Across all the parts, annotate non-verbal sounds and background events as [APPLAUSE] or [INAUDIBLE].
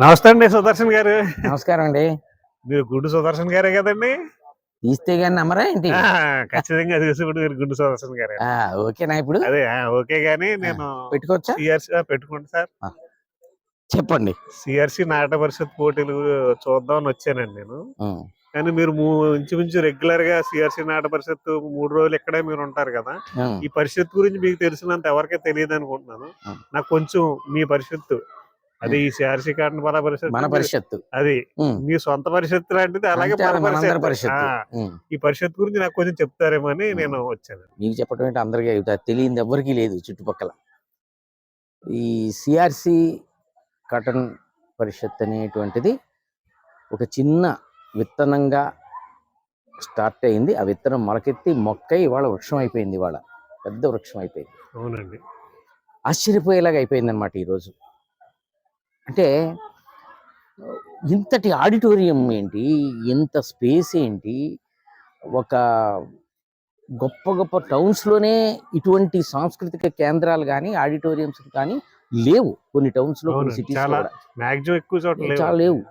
నమస్తే అండి సుదర్శన్ గారు. నమస్కారం అండి. మీరు గుడ్డు సుదర్శన్ గారే కదండి? తీస్తే గాని నమ్మరా ఏంటి? ఖచ్చితంగా తెలుసు కూడా మీరు గుడ్డు సుదర్శన్ గారే. ఓకేనా ఇప్పుడు? అదే ఓకే గానీ నేను పెట్టుకోవచ్చా? సిఆర్సి పెట్టుకోండి సార్. చెప్పండి. సిఆర్సి నాటక పరిషత్ పోటీలు చూద్దామని వచ్చానండి నేను. కానీ మీరు ఇంచుమించు రెగ్యులర్గా సిఆర్సి నాటక పరిషత్ మూడు రోజులు ఇక్కడే మీరు ఉంటారు కదా. ఈ పరిషత్ గురించి మీకు తెలిసినంత ఎవరికీ తెలియదు అనుకుంటున్నాను. నాకు కొంచెం మీ పరిషత్తు అది ఈ సిఆర్సి కాటన్ పద పరిషత్ మన పరిషత్తు. అది. మీ సొంత పరిషత్ లాంటిది అలాగే మన పరిషత్. ఈ పరిషత్ గురించి నాకు కొంచెం చెప్తారేమో అని. నేను వచ్చాను. మీకు చెప్పడం ఏంటి? అందరికీ తెలియంది ఎవరికీ లేదు చుట్టుపక్కల. ఈ సిఆర్సి కాటన్ పరిషత్ అనేటువంటిది ఒక చిన్న విత్తనంగా స్టార్ట్ అయింది. ఆ విత్తనం మొలకెత్తి మొక్క ఇవాళ వృక్షం అయిపోయింది ఇవాళ. పెద్ద వృక్షం అయిపోయింది. అవునండి. ఆశ్చర్యపోయేలాగా అయిపోయింది అనమాట ఈరోజు అంటే ఇంతటి ఆడిటోరియం ఏంటి? ఇంత స్పేస్ ఏంటి? ఒక గొప్ప గొప్ప టౌన్స్లోనే ఇటువంటి సాంస్కృతిక కేంద్రాలు కానీ ఆడిటోరియంస్ కానీ లేవు. కొన్ని టౌన్స్లో కొన్ని. సిటీస్ ఎక్కువ. చాలా లేవు.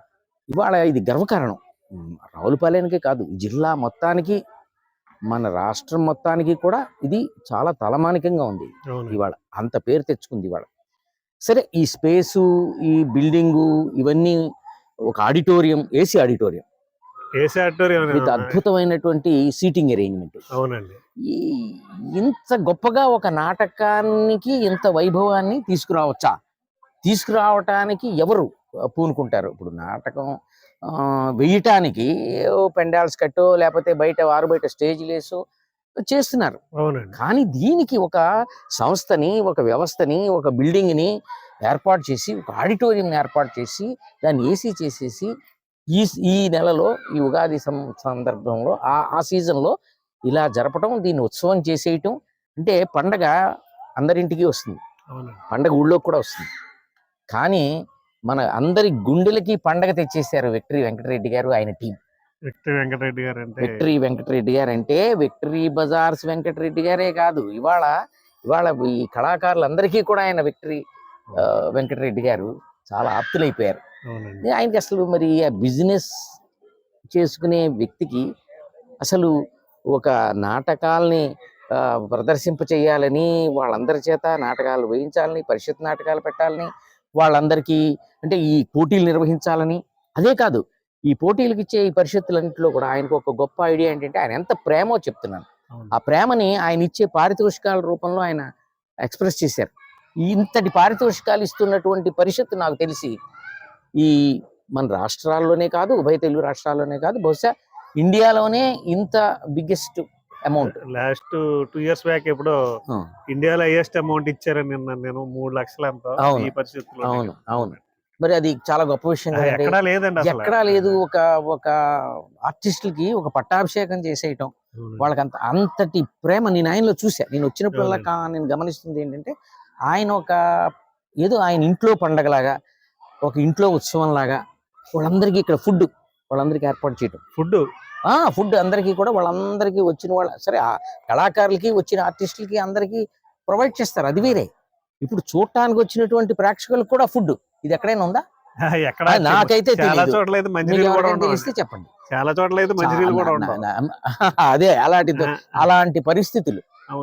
ఇవాళ ఇది గర్వకారణం. రావులపాలెనికే కాదు జిల్లా మొత్తానికి మన రాష్ట్రం మొత్తానికి కూడా ఇది చాలా తలమానికంగా ఉంది. ఇవాళ. అంత పేరు తెచ్చుకుంది ఇవాళ. సరే ఈ స్పేసు ఈ బిల్డింగు ఇవన్నీ ఒక auditorium AC auditorium. AC auditorium with అద్భుతమైనటువంటి సీటింగ్ అరేంజ్మెంట్ అవునండి. ఇంత గొప్పగా ఒక నాటకానికి ఇంత వైభవాన్ని తీసుకురావచ్చా? తీసుకురావటానికి ఎవరు పూనుకుంటారు? ఇప్పుడు నాటకం వేయటానికి పెండాల్స్ కట్టో లేకపోతే బయట వారు బయట స్టేజ్ లేసో చేస్తున్నారు. అవునండి. కానీ దీనికి ఒక సంస్థని ఒక వ్యవస్థని ఒక బిల్డింగ్ని ఏర్పాటు చేసి ఒక ఆడిటోరియం ఏర్పాటు చేసి దాన్ని ఏసీ చేసేసి ఈ ఈ నెలలో ఈ ఉగాది సందర్భంలో ఆ ఆ సీజన్లో ఇలా జరపడం దీన్ని ఉత్సవం చేసేయటం. అంటే పండగ అందరింటికి వస్తుంది. పండగ ఊళ్ళోకి కూడా వస్తుంది. కానీ మన అందరి గుండెలకి పండగ తెచ్చేసారు విక్టరీ వెంకటరెడ్డి గారు ఆయన టీం. విక్టరీ వెంకటరెడ్డి గారు అంటే విక్టరీ వెంకటరెడ్డి గారు అంటే విక్టరీ బజార్స్ వెంకటరెడ్డి గారే కాదు. ఇవాళ ఇవాళ ఈ కళాకారులందరికీ కూడా ఆయన విక్టరీ వెంకటరెడ్డి గారు చాలా ఆప్తులైపోయారు. ఆయనకి అసలు మరి ఆ బిజినెస్ చేసుకునే వ్యక్తికి అసలు ఒక నాటకాల్ని ప్రదర్శింప చేయాలని వాళ్ళందరి చేత నాటకాలు వేయించాలని పరిషత్ నాటకాలు పెట్టాలని వాళ్ళందరికీ అంటే ఈ పోటీలు నిర్వహించాలని అదే కాదు ఈ పోటీలకు ఇచ్చే ఈ పరిషత్తులన్నింటిలో కూడా ఆయనకు ఒక గొప్ప ఐడియా ఏంటంటే ఆయన ఎంత ప్రేమో చెప్తున్నాను. ఆ ప్రేమని ఆయన ఇచ్చే పారితోషికాల రూపంలో ఆయన ఎక్స్ప్రెస్ చేశారు. ఇంతటి పారితోషికాలు ఇస్తున్నటువంటి పరిషత్తు నాకు తెలిసి ఈ మన రాష్ట్రాల్లోనే కాదు ఉభయ తెలుగు రాష్ట్రాల్లోనే కాదు బహుశా ఇండియాలోనే ఇంత biggest amount. Last two years back ఎప్పుడో ఇండియాలో హైయెస్ట్ అమౌంట్ ఇచ్చారని నిన్న నేను మూడు లక్షలు ఎంతో అవును. అవును అవును. మరి అది చాలా గొప్ప విషయం కదండి. ఎక్కడా లేదు ఒక ఒక ఆర్టిస్టులకి ఒక పట్టాభిషేకం చేసేయటం. వాళ్ళకి అంత అంతటి ప్రేమ నేను ఆయనలో చూసా నేను వచ్చినప్పుడల్లా నేను గమనిస్తుంది ఏంటంటే ఆయన ఒక ఏదో ఆయన ఇంట్లో పండగలాగా ఒక ఇంట్లో ఉత్సవం లాగా వాళ్ళందరికీ ఇక్కడ ఫుడ్ వాళ్ళందరికీ ఏర్పాటు చేయటం. ఫుడ్ ఆ ఫుడ్ అందరికీ కూడా వాళ్ళందరికీ వచ్చిన వాళ్ళ సరే ఆ కళాకారులకి వచ్చిన ఆర్టిస్టులకి అందరికీ ప్రొవైడ్ చేస్తారు. అది వేరే. ఇప్పుడు చూడటానికి వచ్చినటువంటి ప్రేక్షకులకు కూడా ఫుడ్ ఇది ఎక్కడైనా ఉందా? ఎక్కడ? నాకైతే చాలా. చోట్ల తెలిస్తే చెప్పండి. చాలా చోట్ల మంచినీళ్ళు కూడా [LAUGHS] అదే అలాంటి అలాంటి పరిస్థితులు.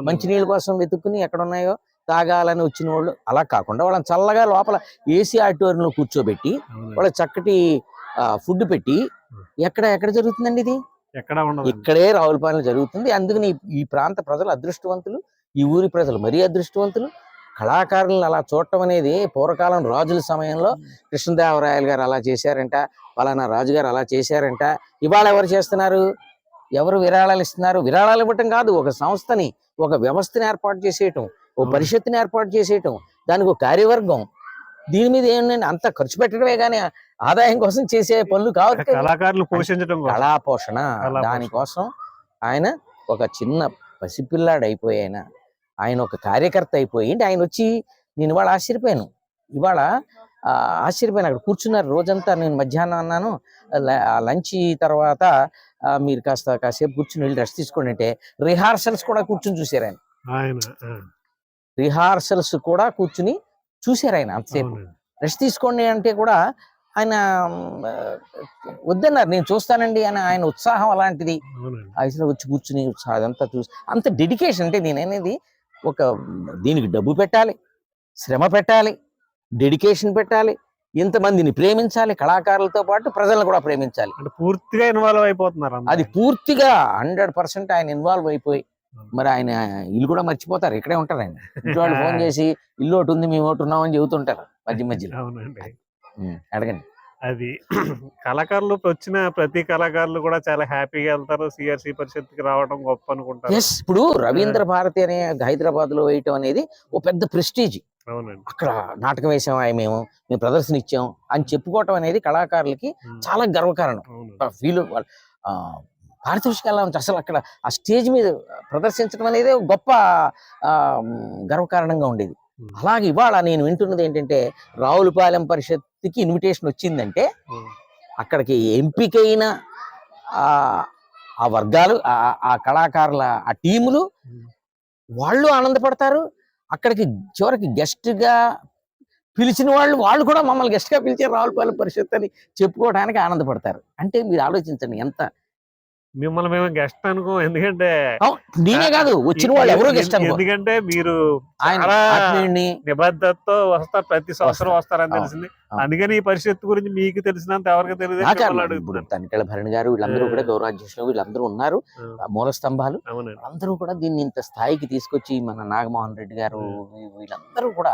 మంచినీళ్ళ కోసం వెతుక్కుని ఎక్కడ ఉన్నాయో తాగాలని వచ్చిన వాళ్ళు అలా కాకుండా వాళ్ళని చల్లగా లోపల ఏసీ ఆడిటోరియంలో కూర్చోబెట్టి. వాళ్ళ చక్కటి ఫుడ్ పెట్టి ఎక్కడ ఎక్కడ జరుగుతుందండి ఇది? ఎక్కడ ఇక్కడే రావులపాలెం జరుగుతుంది. అందుకని ఈ ప్రాంత ప్రజలు అదృష్టవంతులు ఈ ఊరి ప్రజలు మరీ అదృష్టవంతులు. కళాకారులను అలా చూడటం అనేది పూర్వకాలం రాజుల సమయంలో కృష్ణదేవరాయలు గారు అలా చేశారంట పలానా రాజుగారు అలా చేశారంట. ఇవాళ ఎవరు చేస్తున్నారు? ఎవరు విరాళాలు ఇస్తున్నారు? విరాళాలు ఇవ్వటం కాదు ఒక సంస్థని ఒక వ్యవస్థని ఏర్పాటు చేసేయటం ఓ. పరిషత్తుని ఏర్పాటు చేసేయటం దానికి ఒక కార్యవర్గం. దీని మీద ఏంటంటే అంత ఖర్చు పెట్టడమే కానీ ఆదాయం కోసం చేసే పనులు కావచ్చు. కళాకారులు పోషించడం. కళా పోషణ దానికోసం ఆయన ఒక చిన్న పసిపిల్లాడు అయిపోయి ఆయన ఒక కార్యకర్త అయిపోయి అంటే ఆయన వచ్చి నేను ఇవాళ ఆశ్చర్యపోయాను. ఇవాళ ఆశ్చర్యపోయాను. అక్కడ కూర్చున్నారు. రోజంతా నేను మధ్యాహ్నం అన్నాను. లంచ్ తర్వాత మీరు కాస్త కాసేపు కూర్చుని వెళ్ళి రెస్ట్ తీసుకోండి అంటే రిహార్సల్స్ కూడా కూర్చుని చూశారు ఆయన. రిహార్సల్స్ కూడా కూర్చుని చూశారు ఆయన అంతసేపు. రెస్ట్ తీసుకోండి అంటే కూడా ఆయన వద్దన్నారు. నేను చూస్తానండి అని ఆయన ఉత్సాహం అలాంటిది. అసలు వచ్చి కూర్చుని ఉత్సాహం అదంతా చూసి అంత డెడికేషన్ అంటే నేను అనేది ఒక దీనికి డబ్బు పెట్టాలి శ్రమ పెట్టాలి డెడికేషన్ పెట్టాలి ఇంతమందిని ప్రేమించాలి కళాకారులతో పాటు ప్రజలను కూడా ప్రేమించాలి. అంటే పూర్తిగా ఇన్వాల్వ్ అయిపోతున్నారు. అది పూర్తిగా హండ్రెడ్ పర్సెంట్ ఆయన ఇన్వాల్వ్ అయిపోయి మరి ఆయన ఇల్లు కూడా మర్చిపోతారు ఇక్కడే ఉంటారు ఆయన. ఇంట్లో [LAUGHS] ఫోన్ చేసి ఇల్లు ఒకటి ఉంది మేము ఒకటి ఉన్నామని చెబుతుంటారు మధ్య మధ్యలో. అడగండి. అది కళాకారులు వచ్చిన ప్రతి కళాకారులు కూడా చాలా హ్యాపీగా వెళ్తారు. సిఆర్సి పరిషత్కి రావడం గొప్ప అనుకుంటారు. ఎస్ ఇప్పుడు రవీంద్ర భారతి అనే హైదరాబాద్లో వేయటం అనేది ఓ పెద్ద ప్రెస్టీజ్. అవునండి. అక్కడ నాటకం వేసాం ఆయన మేము మేము ప్రదర్శన ఇచ్చాం అని చెప్పుకోవటం అనేది కళాకారులకి చాలా గర్వకారణం. ఫీల్ పారితోషికాలు అసలు అక్కడ ఆ స్టేజ్ మీద ప్రదర్శించడం అనేది గొప్ప గర్వకారణంగా ఉండేది. అలాగే ఇవాళ నేను వింటున్నది ఏంటంటే రావులపాలెం పరిషత్కి ఇన్విటేషన్ వచ్చిందంటే అక్కడికి ఎంపికైన ఆ ఆ వర్గాలు ఆ- కళాకారుల ఆ టీములు. వాళ్ళు ఆనందపడతారు. అక్కడికి చివరికి గెస్ట్గా పిలిచిన వాళ్ళు వాళ్ళు కూడా మమ్మల్ని గెస్ట్గా పిలిచే రావులపాలెం పరిషత్ అని చెప్పుకోవడానికి ఆనందపడతారు. అంటే మీరు ఆలోచించండి ఎంత మిమ్మల్ని మేము గెస్ట్ అనుకో ఎందుకంటే నేనే కాదు వచ్చిన వాళ్ళు ఎవరో గెస్ట్ అనుకో ఎందుకంటే మీరు నిబద్ధతతో వస్తారు ప్రతి సంవత్సరం వస్తారు. వస్తారని. తెలిసింది. అందుకని ఈ పరిషత్తు గురించి మీకు తెలిసినంత ఎవరికి తెలియదు. ఇప్పుడు తనికెళ్ళ భరణి గారు వీళ్ళందరూ కూడా ఆ. గౌరాధ్యక్షులు వీళ్ళందరూ ఉన్నారు మూల స్తంభాలు అందరూ కూడా దీన్ని ఇంత స్థాయికి తీసుకొచ్చి మన నాగమోహన్ రెడ్డి గారు వీళ్ళందరూ కూడా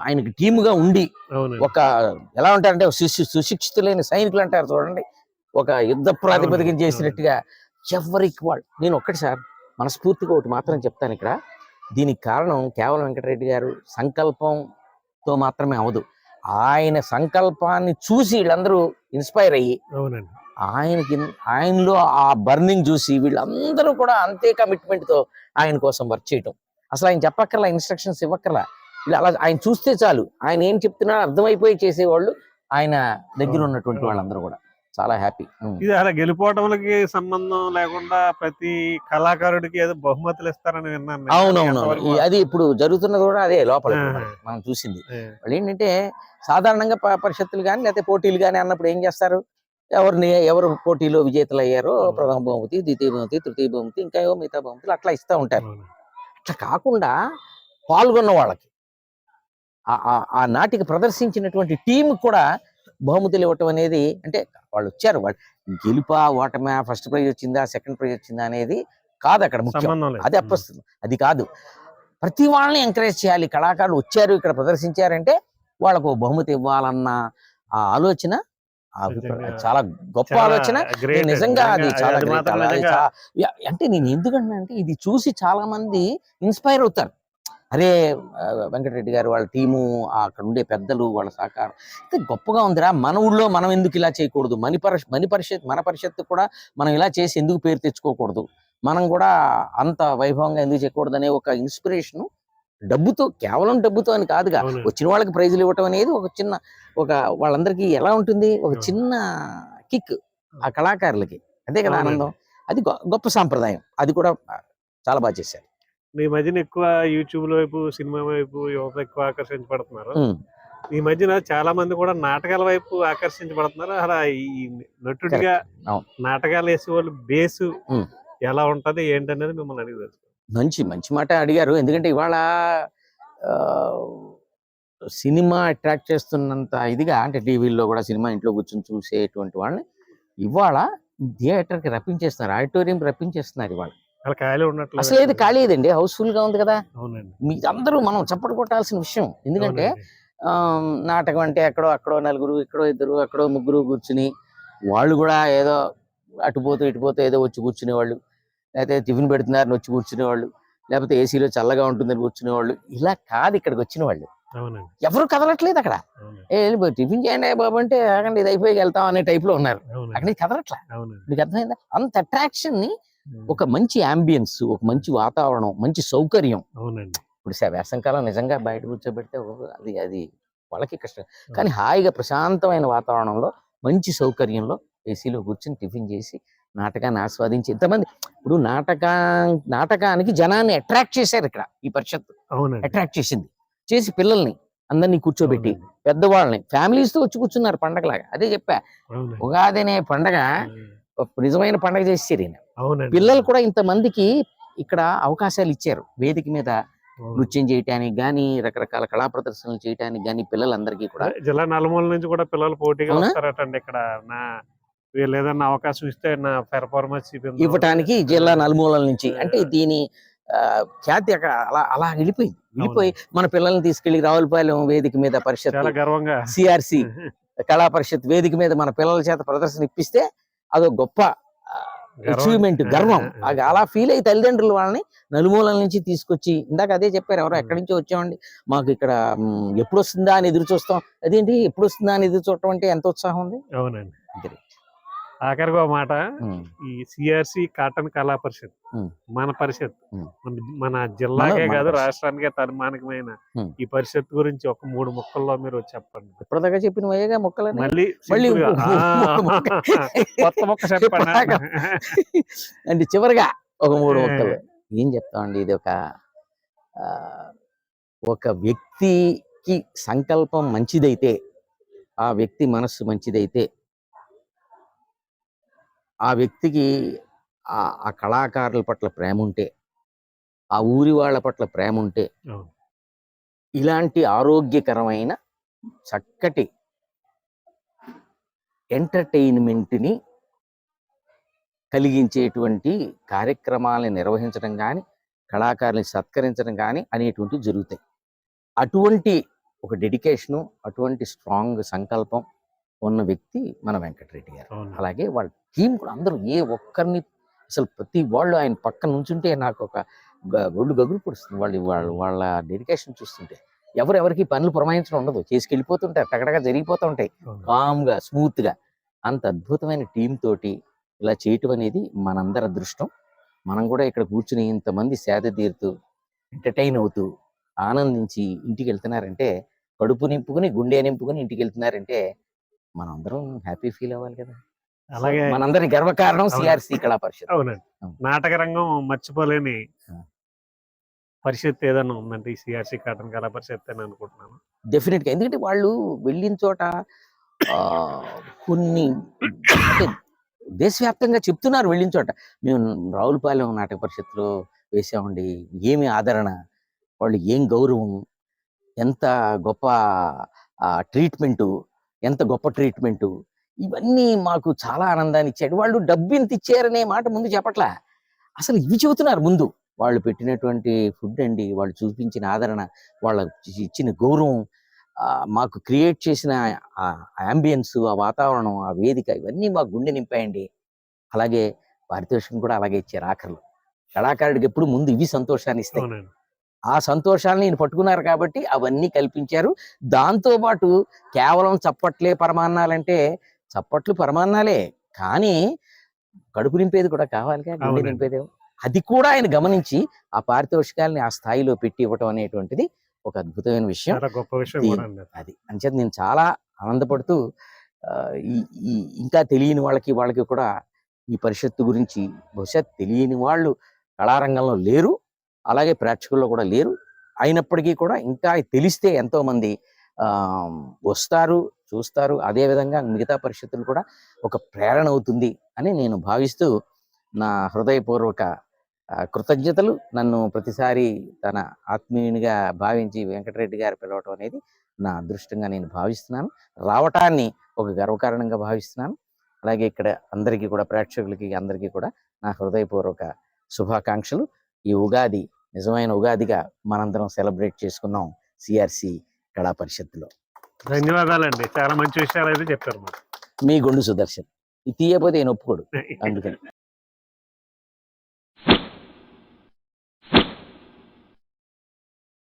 ఆయనకి టీముగా ఉండి ఒక ఎలా ఉంటారంటే సుశిక్షితులైన సైనికులు అంటారు చూడండి ఒక యుద్ధ ప్రాతిపదికన అవును, చేసినట్టుగా ఎవరికి వాళ్ళు నేను ఒక్కటి సార్ మనస్ఫూర్తిగా ఒకటి మాత్రం చెప్తాను ఇక్కడ. దీనికి కారణం కేవలం వెంకటరెడ్డి గారు సంకల్పంతో మాత్రమే అవదు ఆయన సంకల్పాన్ని చూసి వీళ్ళందరూ ఇన్స్పైర్ అయ్యి అవునండి. ఆయనకి ఆయనలో ఆ బర్నింగ్ చూసి వీళ్ళందరూ కూడా అంతే కమిట్మెంట్తో ఆయన కోసం వర్క్ చేయటం. అసలు ఆయన చెప్పక్కర్లా ఇన్స్ట్రక్షన్స్ ఇవ్వక్కర్లా. ఇలా అలా ఆయన చూస్తే చాలు. ఆయన ఏం చెప్తున్నాడో అర్థమైపోయి చేసేవాళ్ళు ఆయన దగ్గర ఉన్నటువంటి. వాళ్ళందరూ కూడా. చాలా హ్యాపీ. ఇది అలా గెలుపోవటంలకి సంబంధం లేకుండా ప్రతి కళాకారుడికి ఏదో బహుమతులు ఇస్తారని విన్నాను నేను. అవునవును అది ఇప్పుడు జరుగుతున్నది కూడా అదే లోపల మనం చూసింది. వాళ్ళు ఏంటంటే సాధారణంగా పరిషత్తులు కానీ లేకపోతే పోటీలు కానీ అన్నప్పుడు ఏం చేస్తారు? ఎవరిని ఎవరు పోటీలో విజేతలు అయ్యారో. ప్రథమ బహుమతి ద్వితీయ బహుమతి తృతీయ బహుమతి ఇంకా ఏవో మిగతా బహుమతులు అట్లా ఇస్తూ ఉంటారు. అట్లా కాకుండా పాల్గొన్న వాళ్ళకి ఆ నాటికి ప్రదర్శించినటువంటి టీం కూడా బహుమతులు ఇవ్వటం అనేది అంటే వాళ్ళు వచ్చారు వాళ్ళు గెలుపా ఓటమా ఫస్ట్ ప్రైజ్ వచ్చిందా సెకండ్ ప్రైజ్ వచ్చిందా అనేది కాదు అక్కడ ముఖ్యం. అది అప్రస్తుతం. అది కాదు. ప్రతి వాళ్ళని ఎంకరేజ్ చేయాలి. కళాకారులు వచ్చారు ఇక్కడ ప్రదర్శించారంటే వాళ్ళకు బహుమతి ఇవ్వాలన్న ఆ ఆలోచన చాలా గొప్ప ఆలోచన. నిజంగా అది చాలా అంటే నేను ఎందుకంటున్నా అంటే ఇది చూసి చాలా మంది ఇన్స్పైర్ అవుతారు. అరే వెంకటరెడ్డి గారు వాళ్ళ టీము అక్కడ ఉండే పెద్దలు వాళ్ళ సహకారం. ఇది గొప్పగా ఉందిరా. మన ఊళ్ళో మనం ఎందుకు ఇలా చేయకూడదు? మని పరిష మని పరిషత్ మన పరిషత్తు కూడా మనం ఇలా చేసి ఎందుకు పేరు తెచ్చుకోకూడదు? మనం కూడా అంత వైభవంగా ఎందుకు చేయకూడదు అనే ఒక ఇన్స్పిరేషన్ డబ్బుతో కేవలం డబ్బుతో అని కాదుగా. వచ్చిన వాళ్ళకి ప్రైజులు ఇవ్వటం అనేది ఒక చిన్న ఒక వాళ్ళందరికీ ఎలా ఉంటుంది? ఒక. చిన్న కిక్ ఆ కళాకారులకి. అంతే కదా. ఆనందం? అది గొప్ప సాంప్రదాయం. అది కూడా చాలా బాగా చేశారు. ఈ మధ్యన ఎక్కువ యూట్యూబ్ వైపు సినిమా వైపు యువత ఎక్కువ ఆకర్షించబడుతున్నారు. ఈ మధ్యన చాలా మంది కూడా నాటకాల వైపు ఆకర్షించబడుతున్నారు. అలా ఈ నటుడిగా. నాటకాలు వేసే వాళ్ళు బేసు. ఎలా ఉంటది ఏంటనేది మిమ్మల్ని అడిగి తెలుసు మంచి మంచి మాట అడిగారు. ఎందుకంటే ఇవాళ సినిమా అట్రాక్ట్ చేస్తున్నంత ఇదిగా అంటే టీవీల్లో కూడా సినిమా ఇంట్లో కూర్చొని చూసేటువంటి వాళ్ళని ఇవాళ థియేటర్కి రప్పించేస్తున్నారు. ఆడిటోరియం రప్పించేస్తున్నారు ఇవాళ. అసలు ఏది ఖాళీ ఏదండి హౌస్ఫుల్గా ఉంది కదా. అవునండి. మీరందరూ మనం చప్పట్లు కొట్టాల్సిన విషయం. ఎందుకంటే నాటకం అంటే ఎక్కడో అక్కడో నలుగురు ఇక్కడో ఇద్దరు అక్కడో ముగ్గురు కూర్చుని వాళ్ళు కూడా ఏదో అటుపోతూ ఇటుపోతూ ఏదో వచ్చి కూర్చునేవాళ్ళు. లేకపోతే టిఫిన్ పెడుతున్నారని వచ్చి కూర్చునేవాళ్ళు. లేకపోతే ఏసీలో చల్లగా ఉంటుందని కూర్చునేవాళ్ళు. ఇలా కాదు ఇక్కడికి వచ్చిన వాళ్ళు. ఎవరు కదలట్లేదు అక్కడ. ఏ టిఫిన్ చేయండి బాబు అంటే ఆగండి ఇది అయిపోయి వెళ్తాం అనే type లో ఉన్నారు అక్కడ కదలట్లా? మీకు అర్థమైందా? అంత అట్రాక్షన్ని ఒక మంచి అంబియన్స్ ఒక మంచి వాతావరణం మంచి సౌకర్యం. అవునండి. ఇప్పుడు వేసవికాలం నిజంగా బయట కూర్చోబెడితే అది అది వాళ్ళకి కష్టం. కానీ హాయిగా ప్రశాంతమైన వాతావరణంలో మంచి సౌకర్యంలో ఏసీలో కూర్చొని టిఫిన్ చేసి నాటకాన్ని ఆస్వాదించి ఎంతమంది ఇప్పుడు నాటకా నాటకానికి జనాన్ని అట్రాక్ట్ చేశారు ఇక్కడ ఈ పరిషత్ అవునండి. అట్రాక్ట్ చేసింది. చేసి పిల్లల్ని అందరినీ కూర్చోబెట్టి. పెద్దవాళ్ళని families తో వచ్చి కూర్చున్నారు పండగలాగా. అదే చెప్పా. ఉగాది అనే పండగ నిజమైన పండగ ఈయన. అవునండి పిల్లలు కూడా ఇంతమందికి ఇక్కడ అవకాశాలు ఇచ్చారు. వేదిక మీద. నృత్యం చేయటానికి గాని రకరకాల కళా ప్రదర్శనలు చేయటానికి గాని పిల్లలందరికీ కూడా. జిల్లా నలుమూల నుంచి కూడా పిల్లలు పోటీగా? వస్తారటండి ఇక్కడ. నా వీళ్ళు ఏదన్నా అవకాశం ఇస్తే నా పెర్ఫార్మెన్స్ ఇవ్వటానికి జిల్లా నలుమూలల నుంచి. అంటే దీని ఖ్యాతి అక్కడ అలా అలా వెళ్ళిపోయింది. వెళ్ళిపోయి మన పిల్లల్ని తీసుకెళ్ళి రావులపాలెం వేదిక మీద పరిషత్ గర్వంగా. సిఆర్సి [LAUGHS] కళా పరిషత్ వేదిక మీద మన పిల్లల చేత ప్రదర్శన ఇప్పిస్తే అదో గొప్ప. అచీవ్మెంట్ గర్వం. అది అలా ఫీల్ అయ్యి తల్లిదండ్రులు వాళ్ళని నలుమూలల నుంచి తీసుకొచ్చి ఇందాక అదే చెప్పారు ఎవరో ఎక్కడి నుంచో వచ్చామండి. మాకు ఇక్కడ ఎప్పుడు వస్తుందా అని ఎదురు చూస్తాం. అదేంటి ఎప్పుడు వస్తుందా అని ఎదురు చూడటం అంటే ఎంత ఉత్సాహం ఉంది? అవునండి. ఆఖరిగా మాట ఈ సిఆర్సి కాటన్ కళా పరిషత్. మన పరిషత్. మన- జిల్లాకే కాదు. రాష్ట్రానికే తన్మానికమైన. ఈ పరిషత్ గురించి ఒక మూడు ముక్కల్లో మీరు చెప్పండి ఇప్పటిదాకా చెప్పిన మొక్కలని మళ్ళీ మళ్ళీ. కొత్త మొక్క చెప్పండి. అంటే చివరిగా ఒక మూడు. మొక్కలు ఏం చెప్తామండి ఇది ఒక ఒక వ్యక్తికి సంకల్పం మంచిదైతే ఆ వ్యక్తి మనస్సు మంచిదైతే ఆ వ్యక్తికి ఆ కళాకారుల పట్ల ప్రేమ ఉంటే ఆ ఊరి వాళ్ళ పట్ల ప్రేమ ఉంటే. ఇలాంటి ఆరోగ్యకరమైన చక్కటి ఎంటర్టైన్మెంట్ని కలిగించేటువంటి కార్యక్రమాలను నిర్వహించడం కానీ కళాకారుల్ని సత్కరించడం కానీ అనేటువంటివి జరుగుతాయి అటువంటి ఒక డెడికేషను అటువంటి స్ట్రాంగ్ సంకల్పం ఉన్న వ్యక్తి మన వెంకటరెడ్డి గారు. అలాగే వాళ్ళ టీం కూడా అందరూ ఏ ఒక్కరిని అసలు ప్రతి వాళ్ళు ఆయన పక్కన నుంచుంటే నాకు ఒక గ- ఒళ్ళు గగురు పొడుస్తుంది. వాళ్ళు వాళ్ళ వాళ్ళ డెడికేషన్ చూస్తుంటే ఎవరు ఎవరికి పనులు పురమాయించడం ఉండదు. చేసుకెళ్ళిపోతుంటారు. టగటగా జరిగిపోతూ ఉంటాయి. కామ్గా స్మూత్గా అంత అద్భుతమైన టీం తోటి ఇలా చేయటం అనేది మనందరి అదృష్టం. మనం కూడా ఇక్కడ కూర్చుని ఇంతమంది సేద తీరుతూ ఎంటర్టైన్ అవుతూ ఆనందించి ఇంటికి వెళ్తున్నారంటే కడుపు నింపుకుని గుండె నింపుకుని ఇంటికి వెళ్తున్నారంటే మనందరం హ్యాపీ ఫీల్ అవ్వాలి కదా! అలాగే మనందరి గర్వకారణం. సిఆర్సి కళా పరిషత్. అవునండి. అవును. నాటక రంగం మర్చిపోలేని. పరిషత్ ఏదైనా ఉందంటే ఈ సిఆర్సి కాటన్ కళా పరిషత్ అని అనుకుంటున్నాను. డెఫినెట్గా ఎందుకంటే వాళ్ళు వెళ్ళిన చోట కొన్ని దేశవ్యాప్తంగా చెప్తున్నారు వెళ్ళిన చోట. మేము రావులపాలెం నాటక పరిషత్తులో వేసామండి ఏమి ఆదరణ వాళ్ళు ఏం గౌరవం ఎంత గొప్ప ట్రీట్మెంటు ఎంత గొప్ప ట్రీట్మెంటు? ఇవన్నీ మాకు చాలా ఆనందాన్ని ఇచ్చాడు వాళ్ళు డబ్బు ఇంత ఇచ్చారనే మాట ముందు చెప్పట్లా. అసలు ఇవి చెబుతున్నారు ముందు. వాళ్ళు పెట్టినటువంటి ఫుడ్ అండి వాళ్ళు చూపించిన ఆదరణ వాళ్ళ ఇచ్చిన గౌరవం మాకు క్రియేట్ చేసిన ఆ అంబియన్స్ ఆ వాతావరణం ఆ వేదిక ఇవన్నీ మా గుండె నింపాయండి. అలాగే పారితోషికం కూడా అలాగే ఇచ్చారు ఆఖరులు. కళాకారుడికి ఎప్పుడు ముందు ఇవి సంతోషాన్ని ఇస్తాయి. ఆ సంతోషాన్ని ఈయన పట్టుకున్నారు కాబట్టి అవన్నీ కల్పించారు. దాంతో పాటు కేవలం చప్పట్లే పరమాన్నాలంటే చప్పట్లు పరమాన్నాలే. కానీ కడుపు నింపేది కూడా కావాలిగా గుండె. నింపేది అది కూడా ఆయన గమనించి ఆ పారితోషికాల్ని ఆ స్థాయిలో పెట్టి ఇవ్వటం అనేటువంటిది ఒక అద్భుతమైన విషయం. గొప్ప విషయం అది. అంచేత నేను చాలా ఆనందపడుతూ ఇంకా తెలియని వాళ్ళకి వాళ్ళకి కూడా ఈ పరిషత్తు గురించి బహుశా తెలియని వాళ్ళు కళారంగంలో లేరు. అలాగే ప్రేక్షకుల్లో కూడా లేరు. అయినప్పటికీ కూడా ఇంకా తెలిస్తే ఎంతోమంది వస్తారు చూస్తారు. అదేవిధంగా మిగతా పరిషత్తులు కూడా ఒక ప్రేరణ అవుతుంది అని నేను భావిస్తూ నా హృదయపూర్వక కృతజ్ఞతలు నన్ను ప్రతిసారి తన ఆత్మీయునిగా భావించి వెంకటరెడ్డి గారు పిలవటం అనేది నా అదృష్టంగా నేను భావిస్తున్నాను. రావటాన్ని ఒక గర్వకారణంగా భావిస్తున్నాను. అలాగే ఇక్కడ అందరికీ కూడా ప్రేక్షకులకి అందరికీ కూడా నా హృదయపూర్వక శుభాకాంక్షలు. ఈ ఉగాది నిజమైన ఉగాదిగా మనందరం సెలబ్రేట్ చేసుకున్నాం సిఆర్సి కళా పరిషత్తులో. ధన్యవాదాలండి. చాలా మంచి విషయాలు అయితే చెప్పారు మీ గుండు సుదర్శన్. ఇది తీయకపోతే నేను ఒప్పుకోడు. [LAUGHS] అందుకని.